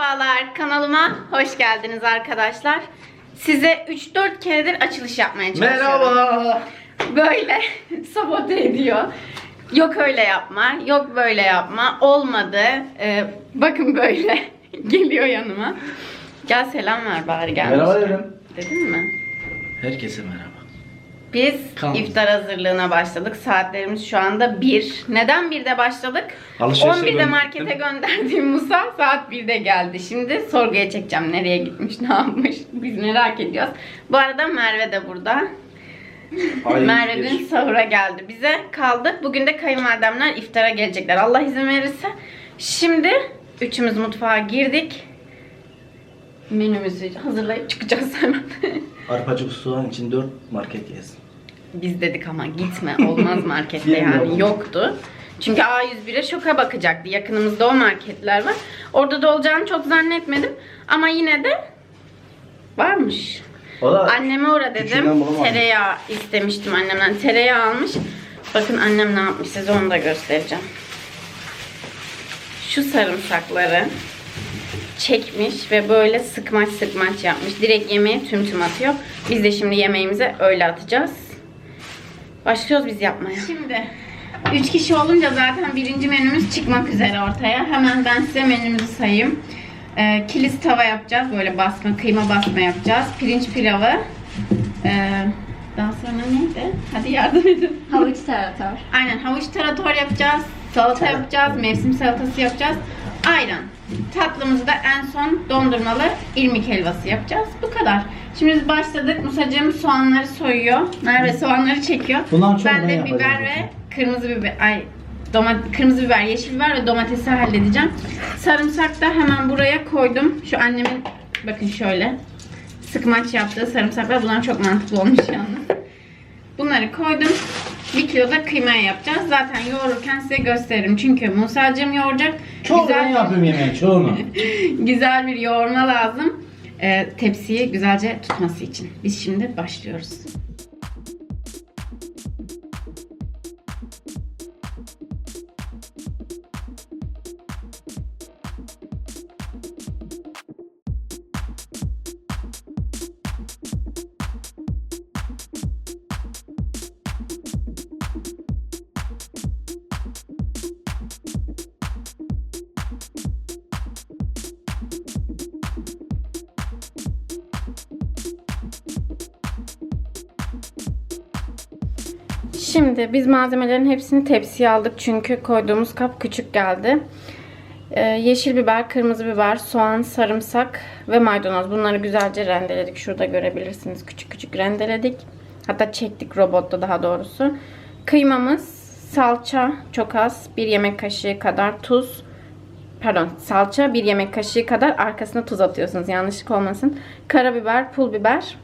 Merhabalar kanalıma hoş geldiniz arkadaşlar. Size 3-4 keredir açılış yapmaya çalışıyorum. Merhaba. Böyle sabote ediyor. Yok öyle yapma, yok böyle yapma. Olmadı. Ee, bakın böyle geliyor yanıma. Gel selam ver bari gelmiş. Merhaba dedim. Dedin mi? Herkese merhaba. Biz Kalmadı. iftar hazırlığına başladık. Saatlerimiz şu anda 1. Neden 1'de başladık? Alışverişe 11'de gönderdim. markete gönderdiğim Musa saat 1'de geldi. Şimdi sorguya çekeceğim. Nereye gitmiş, ne yapmış? Biz merak ediyoruz. Bu arada Merve de burada. Merve dün sahura geldi. Bize kaldı. Bugün de kayınvalidemler iftara gelecekler. Allah izin verirse. Şimdi üçümüz mutfağa girdik. Menümüzü hazırlayıp çıkacağız hemen. Arpacık soğan için 4 market gezdim. Biz dedik ama gitme olmaz markette yani yoktu. Çünkü A101'e şoka bakacaktı. Yakınımızda o marketler var. Orada da olacağını çok zannetmedim. Ama yine de varmış. Anneme uğra Küçüğünden dedim. Tereyağı istemiştim annemden. Tereyağı almış. Bakın annem ne yapmış size onu da göstereceğim. Şu sarımsakları çekmiş ve böyle sıkmaç sıkmaç yapmış. Direkt yemeğe tüm tüm atıyor. Biz de şimdi yemeğimize öyle atacağız. Başlıyoruz biz yapmaya. Şimdi 3 kişi olunca zaten birinci menümüz çıkmak üzere ortaya. Hemen ben size menümüzü sayayım. Ee, kilis tava yapacağız. Böyle basma, kıyma basma yapacağız. Pirinç pilavı. Ee, daha sonra neydi? Hadi yardım edin. Havuç tarator. Aynen havuç tarator yapacağız. Salata yapacağız. Mevsim salatası yapacağız. Ayran. Tatlımızda en son dondurmalı irmik helvası yapacağız. Bu kadar. Şimdi biz başladık. Musacığım soğanları soyuyor. Merve soğanları çekiyor. Bundan çok ben de biber ve kırmızı biber ay domat kırmızı biber, yeşil biber ve domatesi halledeceğim. Sarımsak da hemen buraya koydum. Şu annemin bakın şöyle sıkmaç yaptığı sarımsaklar. Bunlar çok mantıklı olmuş yalnız. Bunları koydum. Bir kilo da kıymaya yapacağız. Zaten yoğururken size gösteririm. Çünkü Musa'cığım yoğuracak. çoğu ben güzel, yapıyorum yemeği çoğunu. güzel bir yoğurma lazım. Ee, tepsiyi güzelce tutması için. Biz şimdi başlıyoruz. Şimdi biz malzemelerin hepsini tepsiye aldık çünkü koyduğumuz kap küçük geldi. Ee, yeşil biber, kırmızı biber, soğan, sarımsak ve maydanoz. Bunları güzelce rendeledik. Şurada görebilirsiniz. Küçük küçük rendeledik. Hatta çektik robotta daha doğrusu. Kıymamız, salça çok az. Bir yemek kaşığı kadar tuz. Pardon salça bir yemek kaşığı kadar arkasına tuz atıyorsunuz. Yanlışlık olmasın. Karabiber, pul biber.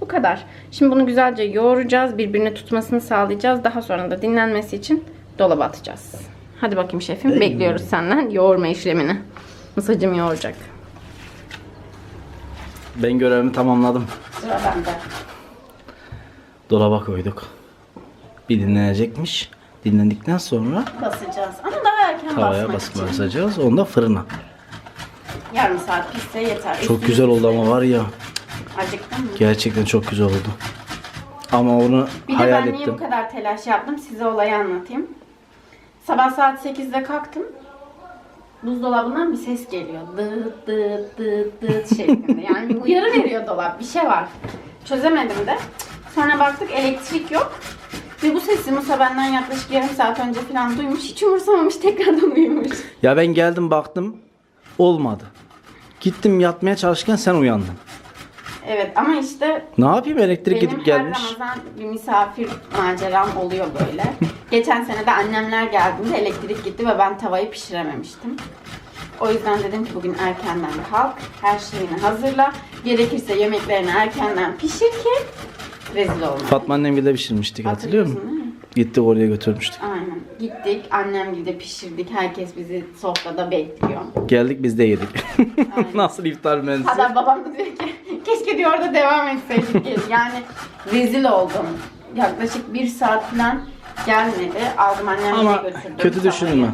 Bu kadar. Şimdi bunu güzelce yoğuracağız. Birbirini tutmasını sağlayacağız. Daha sonra da dinlenmesi için dolaba atacağız. Hadi bakayım şefim. Bekliyoruz senden yoğurma işlemini. Mısacım yoğuracak. Ben görevimi tamamladım. Sıra bende. Dolaba koyduk. Bir dinlenecekmiş. Dinlendikten sonra Basacağız. Ama daha erken tavaya basmak basıp için. basacağız. Onu da fırına. Yarım saat pişse yeter. Çok Üstünü güzel oldu ama var ya. Acıktın mı? Gerçekten çok güzel oldu. Ama onu Bir de hayal ben niye bu ettim. kadar telaş yaptım size olayı anlatayım. Sabah saat 8'de kalktım. Buzdolabından bir ses geliyor. Dıt dıt dıt dıt şeklinde. Yani bir uyarı veriyor dolap. Bir şey var. Çözemedim de. Sonra baktık elektrik yok. Ve bu sesi Musa benden yaklaşık yarım saat önce falan duymuş. Hiç umursamamış. Tekrardan uyumuş. Ya ben geldim baktım. Olmadı. Gittim yatmaya çalışırken sen uyandın. Evet ama işte Ne yapayım elektrik Benim gidip gelmiş. her Ramazan bir misafir maceram oluyor böyle. Geçen sene de annemler geldiğinde elektrik gitti ve ben tavayı pişirememiştim. O yüzden dedim ki bugün erkenden kalk, her şeyini hazırla. Gerekirse yemeklerini erkenden pişir ki rezil olma. Fatma annem de pişirmiştik hatırlıyor musun? Gittik oraya götürmüştük. Aynen. Gittik, annem de pişirdik. Herkes bizi sofrada bekliyor. Geldik biz de yedik. Nasıl iftar menüsü? Hatta babam da diyor ki keşke diyor orada devam etseydik. Yani rezil oldum. Yaklaşık bir saat falan gelmedi. Aldım annemle Ama götürdüm. kötü düşünme.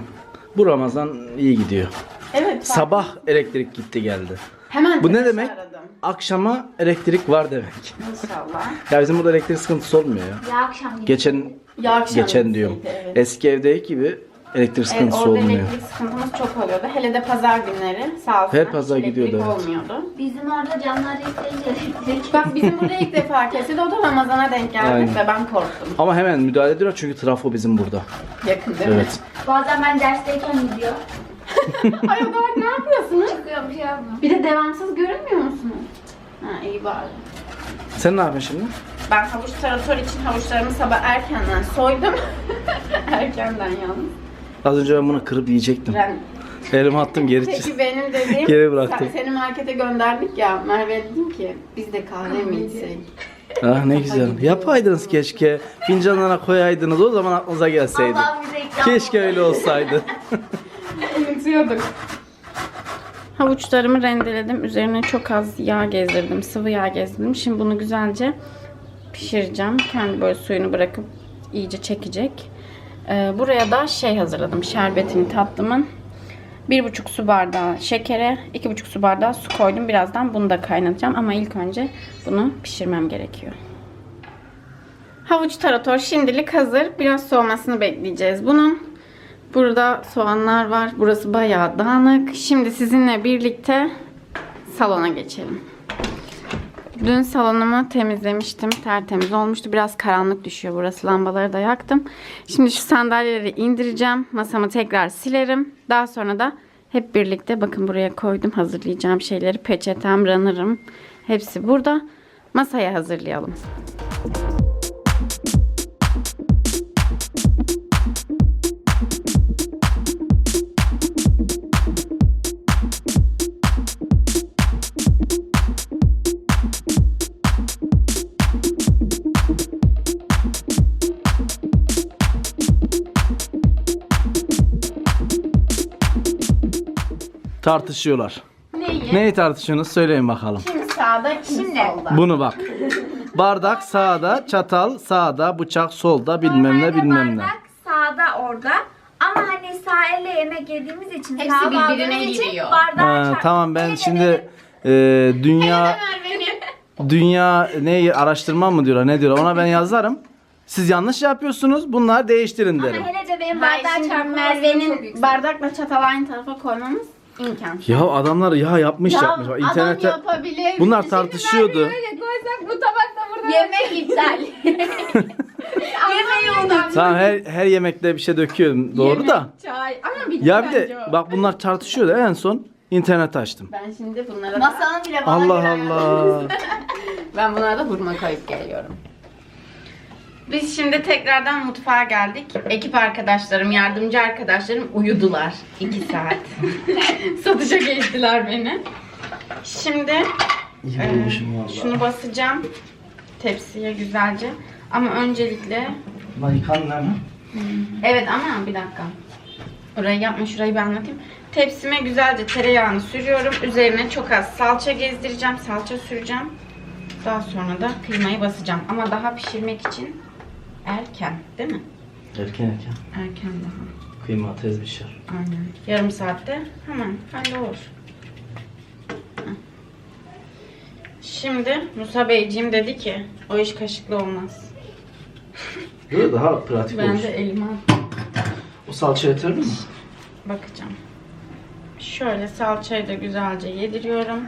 Bu Ramazan iyi gidiyor. Evet. Sabah elektrik gitti geldi. Hemen Bu ne demek? Aradım. Akşama elektrik var demek. İnşallah. Ya bizim burada elektrik sıkıntısı olmuyor ya. Ya akşam gibi. Geçen Ya akşam geçen diyorum. gitseydi, evet. Eski evdeki gibi elektrik Evet sıkıntısı orada olmuyor. elektrik sıkıntımız çok oluyordu. Hele de pazar günleri sağ olsun. Her pazar elektrik gidiyordu, evet. olmuyordu. Bizim orada camlar yıkayınca elektrik. Bak bizim burada ilk defa kesildi. O da Ramazan'a denk geldik Aynen. ve ben korktum. Ama hemen müdahale ediyorlar çünkü trafo bizim burada. Yakın değil mi? Evet. Bazen ben dersteyken gidiyor. Ay o zaman ne yapıyorsunuz? Çıkıyor bir şey yapmıyor. Bir de devamsız görünmüyor musunuz? Ha iyi bari. Sen ne yapıyorsun şimdi? Ben havuç tarator için havuçlarımı sabah erkenden soydum. erkenden yalnız. Az önce ben bunu kırıp yiyecektim. Ben, Elimi attım geri peki benim dediğim Geri bıraktım. sen- seni markete gönderdik ya Merve dedim ki biz de kahve mi içsek? Ah ne güzel. Yapaydınız keşke. Fincanlara koyaydınız o zaman aklınıza gelseydi. Keşke öyle olsaydı. Unutuyorduk. Havuçlarımı rendeledim. Üzerine çok az yağ gezdirdim. Sıvı yağ gezdirdim. Şimdi bunu güzelce pişireceğim. Kendi böyle suyunu bırakıp iyice çekecek. Ee, buraya da şey hazırladım. Şerbetini tatlımın. 1,5 su bardağı şekere, 2,5 su bardağı su koydum. Birazdan bunu da kaynatacağım ama ilk önce bunu pişirmem gerekiyor. Havuç tarator şimdilik hazır. Biraz soğumasını bekleyeceğiz bunun. Burada soğanlar var. Burası bayağı dağınık. Şimdi sizinle birlikte salona geçelim. Dün salonumu temizlemiştim. Tertemiz olmuştu. Biraz karanlık düşüyor burası. Lambaları da yaktım. Şimdi şu sandalyeleri indireceğim. Masamı tekrar silerim. Daha sonra da hep birlikte bakın buraya koydum hazırlayacağım şeyleri. Peçetem, runner'ım. Hepsi burada. Masaya hazırlayalım. Tartışıyorlar. Neyi? Neyi tartışıyorsunuz söyleyin bakalım. Kim sağda, kim Şimdi. solda? Bunu bak. Bardak sağda, çatal sağda, bıçak solda, bilmem ne Normalde bilmem ne. bardak sağda orada. Ama hani sağ elle yemek yediğimiz için, Hepsi sağa birbirine bağladığımız için giriyor. bardağı Ha, çarp- tamam ben şimdi e, dünya dünya ne araştırma mı diyorlar ne diyorlar ona ben yazarım. Siz yanlış yapıyorsunuz. Bunlar değiştirin derim. Ama hele de benim Hayır, bardağı şimdi çok Merve'nin yüksek. bardakla çatal aynı tarafa koymamız imkansız. Ya adamlar ya yapmış yapmış. Bak, internette adam yapabilir. bunlar tartışıyordu. Koysak bu tabakta burada. Yemek iptal. Yemeği unut. Tamam her her yemekte bir şey döküyorum doğru Yemek, da. Çay. Ama bitti Ya bir bence de o. bak bunlar tartışıyordu en son internet açtım. Ben şimdi bunlara da, Masanın bile bana Allah Allah. ben bunlara da hurma koyup geliyorum. Biz şimdi tekrardan mutfağa geldik. Ekip arkadaşlarım, yardımcı arkadaşlarım uyudular. 2 saat. Satışa geçtiler beni. Şimdi e, şunu basacağım tepsiye güzelce. Ama öncelikle yıkandın mı? Evet ama bir dakika. Orayı yapma şurayı bir anlatayım. Tepsime güzelce tereyağını sürüyorum. Üzerine çok az salça gezdireceğim. Salça süreceğim. Daha sonra da kıymayı basacağım. Ama daha pişirmek için erken değil mi? Erken erken. Erken daha. Kıyma tez pişer. Aynen. Yarım saatte hemen hallolur. Şimdi Musa Beyciğim dedi ki o iş kaşıklı olmaz. Böyle daha pratik Ben olur. de elime. O salça yeterli mi? Bakacağım. Şöyle salçayı da güzelce yediriyorum.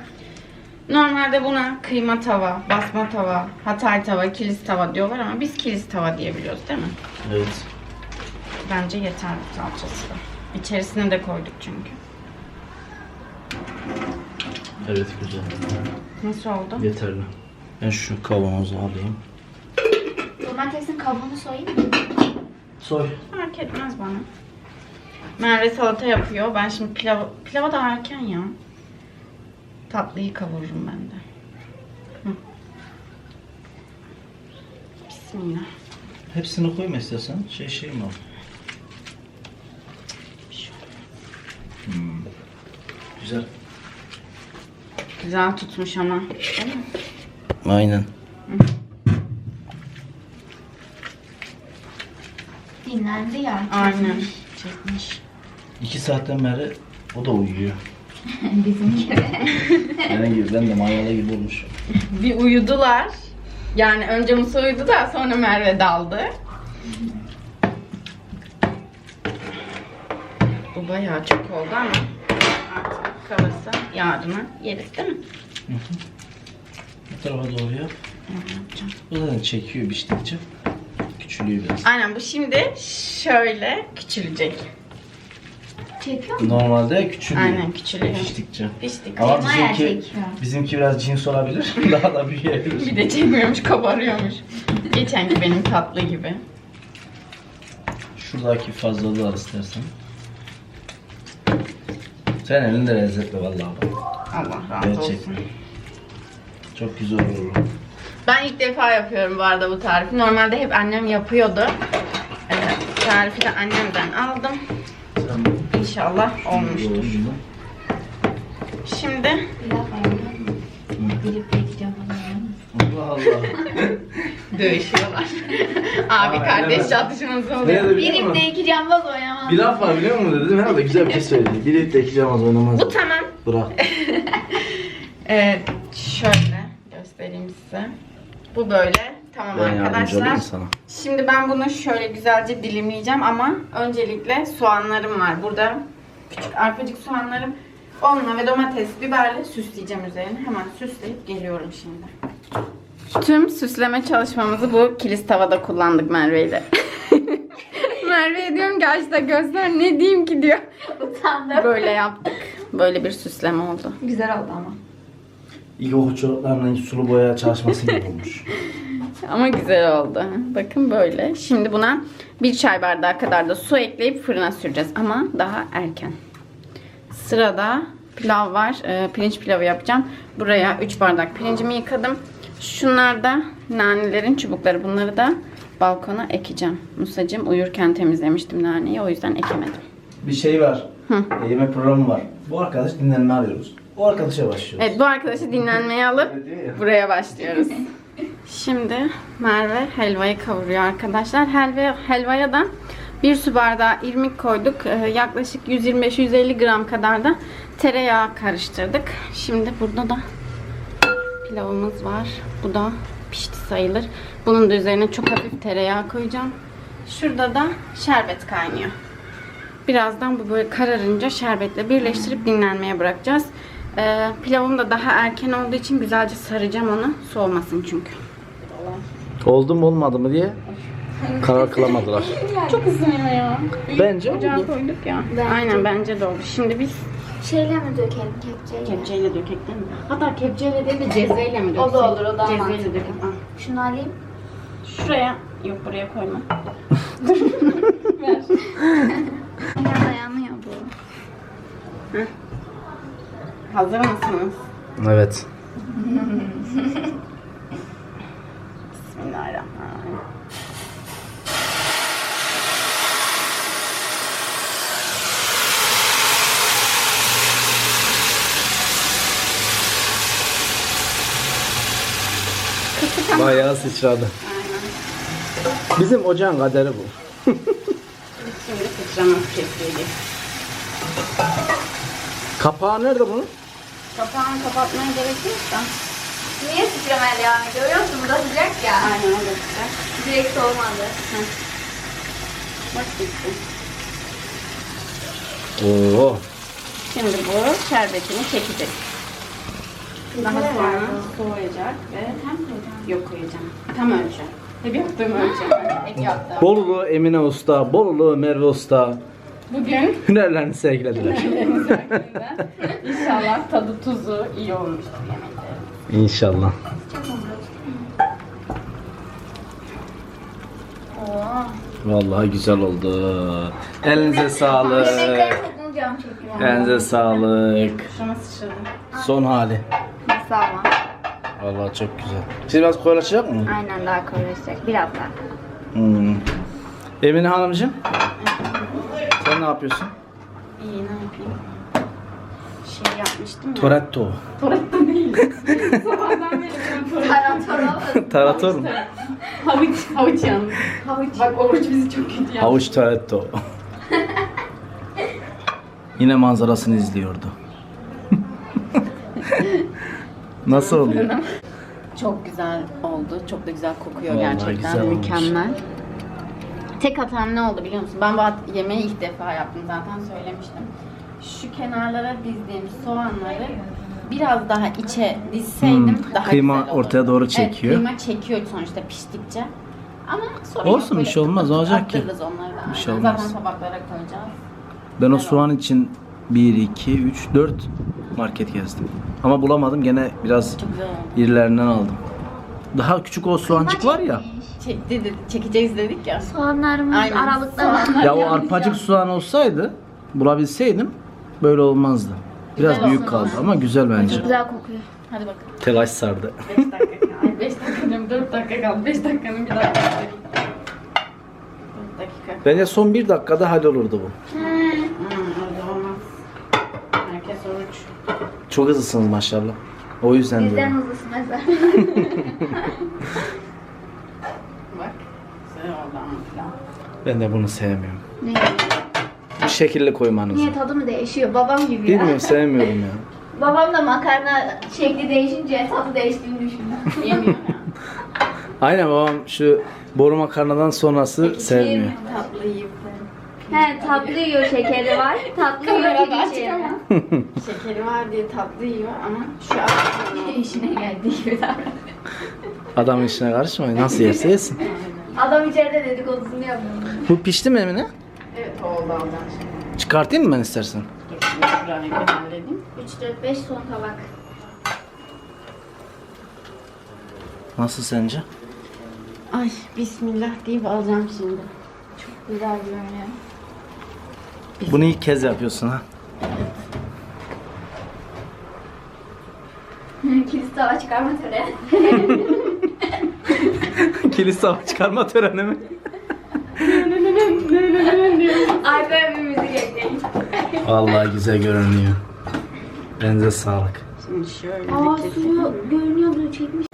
Normalde buna kıyma tava, basma tava, hatay tava, kilis tava diyorlar ama biz kilis tava diyebiliyoruz değil mi? Evet. Bence yeterli salçası da. İçerisine de koyduk çünkü. Evet güzel. Nasıl oldu? Yeterli. Ben şu kavanozu alayım. Domatesin kabuğunu soyayım mı? Soy. Fark etmez bana. Merve salata yapıyor. Ben şimdi pilav, pilava da erken ya. Tatlıyı kavururum ben de. Hı. Bismillah. Hepsini koyma istersen. Şey şey mi al? Hmm. Güzel. Güzel tutmuş ama. Değil mi? Aynen. Dinlendi ya. Aynen. Çekmiş. İki saatten beri O da uyuyor. Bizim gibi. Benim gibi ben de mayalı gibi olmuş. Bir uyudular. Yani önce Musa uyudu da sonra Merve daldı. Bu bayağı çok oldu ama artık kalırsa yarına yeriz değil mi? Bu tarafa doğru yap. Bu zaten çekiyor piştikçe. Küçülüyor biraz. Aynen bu şimdi şöyle küçülecek. Çekiyor mu? Normalde küçülüyor. Aynen küçülüyor. Piştikçe. Piştik. Ama bizimki, çekiyor. bizimki biraz cins olabilir. Daha da büyüyebilir. Bir de çekmiyormuş, kabarıyormuş. Geçenki benim tatlı gibi. Şuradaki fazlalığı al istersen. Sen elinde lezzetli vallahi. Allah razı Gerçekten. olsun. Çok güzel olur. Ben ilk defa yapıyorum bu arada bu tarifi. Normalde hep annem yapıyordu. Evet, tarifi de annemden aldım. İnşallah olmuştur. Şimdi. Allah Allah. dövüşüyorlar. Abi Aa, kardeş evet. çatışması oluyor. biliyor Benim musun? iki cambaz oynamam. Bir laf var biliyor musun dedim. Herhalde güzel bir şey söyledi. Biri de iki camaz oynamaz. Bu tamam. Bırak. Evet, şöyle göstereyim size. Bu böyle. Tamam Ben yardımcı arkadaşlar. olayım sana. Şimdi ben bunu şöyle güzelce dilimleyeceğim ama öncelikle soğanlarım var. Burada küçük arpacık soğanlarım. Onunla ve domates, biberle süsleyeceğim üzerine. Hemen süsleyip geliyorum şimdi. Tüm süsleme çalışmamızı bu kilis tavada kullandık Merve ile. Merve'ye diyorum ki açta göster ne diyeyim ki diyor. Utandım. Böyle yaptık. Böyle bir süsleme oldu. Güzel oldu ama. İlkokul çocuklarının sulu boya çalışması gibi olmuş. Ama güzel oldu. Bakın böyle. Şimdi buna bir çay bardağı kadar da su ekleyip fırına süreceğiz. Ama daha erken. Sırada pilav var. Ee, pirinç pilavı yapacağım. Buraya 3 bardak pirincimi yıkadım. Şunlar da nanelerin çubukları. Bunları da balkona ekeceğim. Musacığım uyurken temizlemiştim naneyi. O yüzden ekemedim. Bir şey var. Hı. E, yemek programı var. Bu arkadaş dinlenme arıyoruz. O arkadaşa başlıyoruz. Evet bu arkadaşı dinlenmeye alıp buraya başlıyoruz. Şimdi Merve helvayı kavuruyor arkadaşlar. Helva, helvaya da bir su bardağı irmik koyduk. Ee, yaklaşık 125-150 gram kadar da tereyağı karıştırdık. Şimdi burada da pilavımız var. Bu da pişti sayılır. Bunun da üzerine çok hafif tereyağı koyacağım. Şurada da şerbet kaynıyor. Birazdan bu böyle kararınca şerbetle birleştirip dinlenmeye bırakacağız. Ee, pilavım da daha erken olduğu için güzelce saracağım onu. Soğumasın çünkü. Oldu mu olmadı mı diye karar kılamadılar. Çok ısınıyor ya. Bence Ocağa oldu. koyduk ya. Bence. Aynen bence de oldu. Şimdi biz Şeyle mi dökelim kepçeyle? kepçeyle dökek değil mi? Hatta kepçeyle değil de cezeyle mi döksek? O da olur, o daha Cezeyle mantıklı. dökelim. Al. Şunu alayım. Şuraya, yok buraya koyma. Ya dayanıyor bu. Hazır mısınız? Evet. Ama Bayağı sıçradı. Bizim ocağın kaderi bu. şimdi sıçraması kesilecek. Kapağı nerede bunun? Kapağını kapatmaya gerek yok da. Niye sıçramaya devam ediyor? Görüyor musun? Bu da sıcak ya. Aynen o da güzel. Direkt soğumadı. Bak bitti. Oo. Şimdi bu şerbetini çekecek. Daha sonra soğuyacak ve yok koyacağım. Tam ölçü. Hep yaptığım ölçü. Ek yaptım. Bolulu Emine Usta, Bolulu Merve Usta Bugün hünerlerini sergilediler. inşallah tadı tuzu iyi olmuştur yemeklerin. İnşallah. Oo. Vallahi güzel oldu. Elinize sağlık. Elinize sağlık. Şuna sıçradı. Son hali. Nasıl ama? Vallahi çok güzel. Şimdi biraz koyulaşacak mı? Aynen daha koyulacak. Biraz daha. Hmm. Emine Hanımcığım. Sen ne yapıyorsun? İyi ne yapayım? Şey yapmıştım ya. Toretto. Toretto değil. Sabahdan beri ben toretto. Tarator Tarator mu? Havuç, havuç yandı. Havuç. Bak oruç bizi çok kötü yaptı. Havuç toretto. Yine manzarasını izliyordu. Nasıl oluyor? Çok güzel oldu. Çok da güzel kokuyor Vallahi gerçekten. güzel olmuş. Mükemmel. Tek hatam ne oldu biliyor musun? Ben bu hat- yemeği ilk defa yaptım zaten söylemiştim. Şu kenarlara dizdiğim soğanları biraz daha içe dizseydim Hmm, daha kıyma güzel olurdu. ortaya doğru çekiyor. Evet, kıyma çekiyor sonuçta piştikçe. Ama sorun Olsun, yok. bir şey olmaz, olacak ki. attırırız onları da. Bir şey aynen. olmaz. Zaten tabaklara koyacağız. Ben o soğan için 1, 2, 3, 4 market gezdim. Ama bulamadım. Gene biraz Çok güzel oldu. irilerinden aldım. Daha küçük o soğancık var ya. Dedi- çekeceğiz dedik ya. Soğanlarımız Aynen. aralıkta var. Soğanlar Ya o yanlış arpacık yaptı. soğan olsaydı bulabilseydim böyle olmazdı. Biraz Güzel büyük kaldı ama güzel bence. Güzel kokuyor. Hadi bakalım. Telaş sardı. 5 dakika kaldı. Ay 5 dakikanın 4 dakika kaldı. 5 dakikanın bir dakika. 4 dakika. Bence son bir dakikada hallolurdu bu. Hmm, öyle olmaz. Herkes oruç. Çok hızlısınız maşallah. O yüzden Bizden diyorum. hızlısın Ezer. Bak. Oldu ama filan. Ben de bunu sevmiyorum. Ne? Bu şekilde koymanızı. Niye tadı mı değişiyor? Babam gibi ya. Bilmiyorum sevmiyorum ya. Babam da makarna şekli değişince tadı değiştiğini düşündü. Yemiyor ya. Aynen babam şu boru makarnadan sonrası sevmiyor. Tatlı yiyip He tatlı yiyor şekeri var. Tatlı yiyor Kamerada pirinç açık yiyor. ama. Şekeri var diye tatlı yiyor ama şu an İşine geldiği gibi davranıyor. Adamın işine karışmayın. Nasıl yerse yesin. Adam içeride dedikodusunu yapıyor. Bu pişti mi Emine? Evet oldu şimdi. Çıkartayım mı ben istersen? Geçtim şurayı halledeyim. 3, 4, 5 son tabak. Nasıl sence? Ay bismillah deyip alacağım şimdi. Güzel görünüyor. Bunu ilk kez yapıyorsun ha. Kilis tava çıkarma töreni. Kilise hava çıkarma töreni mi? Arkaya bir müzik ekleyin. Vallahi güzel görünüyor. Elinize sağlık. Şimdi şöyle Aa bir suyu görünüyor bunu çekmiş.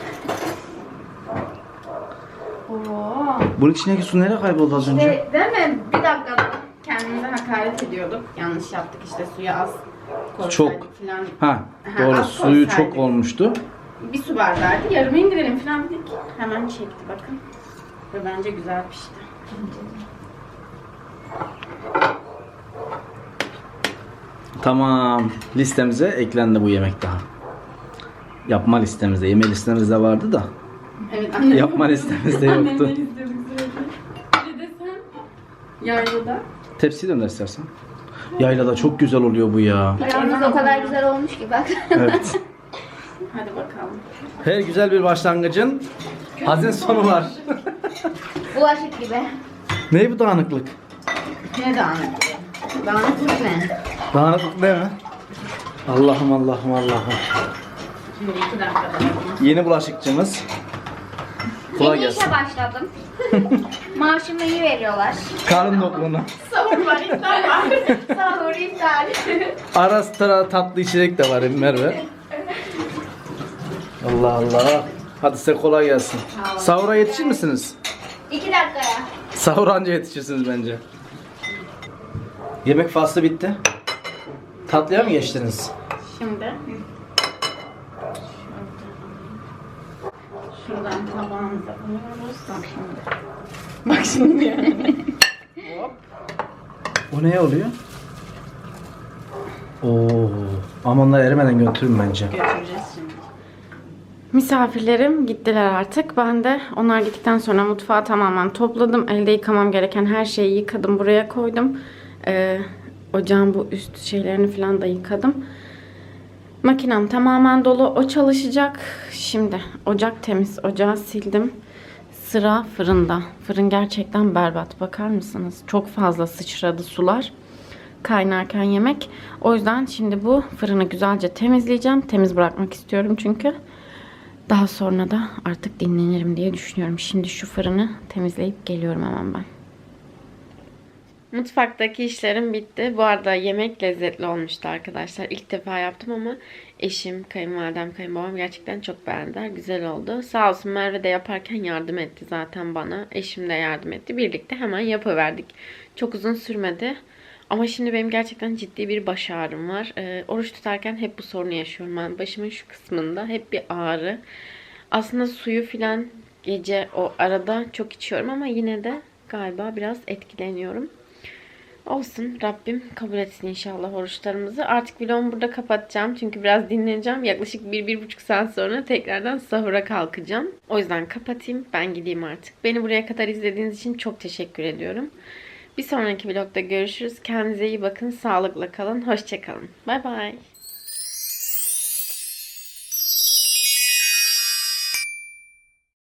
Oo. Bunun içindeki su nereye kayboldu az önce? İşte değil mi? Kendimize hakaret ediyorduk. Yanlış yaptık işte suya az koysaydık Çok. Falan. Ha, Ha, doğru. az Suyu koysaydık. çok olmuştu. Bir su bardağıydı. Yarımı indirelim falan dedik. Hemen çekti bakın. Ve bence güzel pişti. Tamam. Listemize eklendi bu yemek daha. Yapma listemizde. Yeme listemizde vardı da. Evet annem. Yapma listemizde yoktu. Annemden istedik sürekli. Bir de sen yaylada. Tepsiyi dönder istersen. Yaylada çok güzel oluyor bu ya. Yalnız o kadar güzel olmuş ki bak. Evet. Hadi bakalım. Her güzel bir başlangıcın hazin sonu var. Bulaşık gibi. ne bu dağınıklık? Ne dağınık? Dağınıklık ne? Dağınıklık değil mi? Allah'ım Allah'ım Allah'ım. Şimdi iki dakikada. Yeni bulaşıkçımız. Kolay Yeni gelsin. işe başladım. Maaşımı iyi veriyorlar. Karın dokluğuna. Sabır var, iftar var. Sahur iptal. Ara sıra tatlı içecek de var Merve. Allah Allah. Hadi size kolay gelsin. Sahura yetişir misiniz? İki dakikaya. Sahur anca yetişirsiniz bence. Yemek faslı bitti. Tatlıya mı geçtiniz? Şimdi. Şuradan tabağımıza koyuyoruz. Bak şimdi. Bak şimdi yani. Hop. O ne oluyor? Oo, ama onlar erimeden götürün bence. Götüreceğiz şimdi. Misafirlerim gittiler artık. Ben de onlar gittikten sonra mutfağı tamamen topladım. Elde yıkamam gereken her şeyi yıkadım. Buraya koydum. Ee, ocağın bu üst şeylerini falan da yıkadım. Makinem tamamen dolu. O çalışacak. Şimdi ocak temiz. Ocağı sildim. Sıra fırında. Fırın gerçekten berbat. Bakar mısınız? Çok fazla sıçradı sular. Kaynarken yemek. O yüzden şimdi bu fırını güzelce temizleyeceğim. Temiz bırakmak istiyorum çünkü. Daha sonra da artık dinlenirim diye düşünüyorum. Şimdi şu fırını temizleyip geliyorum hemen ben. Mutfaktaki işlerim bitti. Bu arada yemek lezzetli olmuştu arkadaşlar. İlk defa yaptım ama eşim, kayınvalidem, kayınbabam gerçekten çok beğendiler. Güzel oldu. Sağ olsun Merve de yaparken yardım etti zaten bana. Eşim de yardım etti. Birlikte hemen yapıverdik. Çok uzun sürmedi. Ama şimdi benim gerçekten ciddi bir baş ağrım var. Ee, oruç tutarken hep bu sorunu yaşıyorum ben. Başımın şu kısmında hep bir ağrı. Aslında suyu filan gece o arada çok içiyorum ama yine de galiba biraz etkileniyorum. Olsun Rabbim kabul etsin inşallah oruçlarımızı. Artık vlogumu burada kapatacağım. Çünkü biraz dinleneceğim. Yaklaşık 1-1,5 saat sonra tekrardan sahura kalkacağım. O yüzden kapatayım. Ben gideyim artık. Beni buraya kadar izlediğiniz için çok teşekkür ediyorum. Bir sonraki vlogda görüşürüz. Kendinize iyi bakın. Sağlıkla kalın. Hoşçakalın. Bay bay.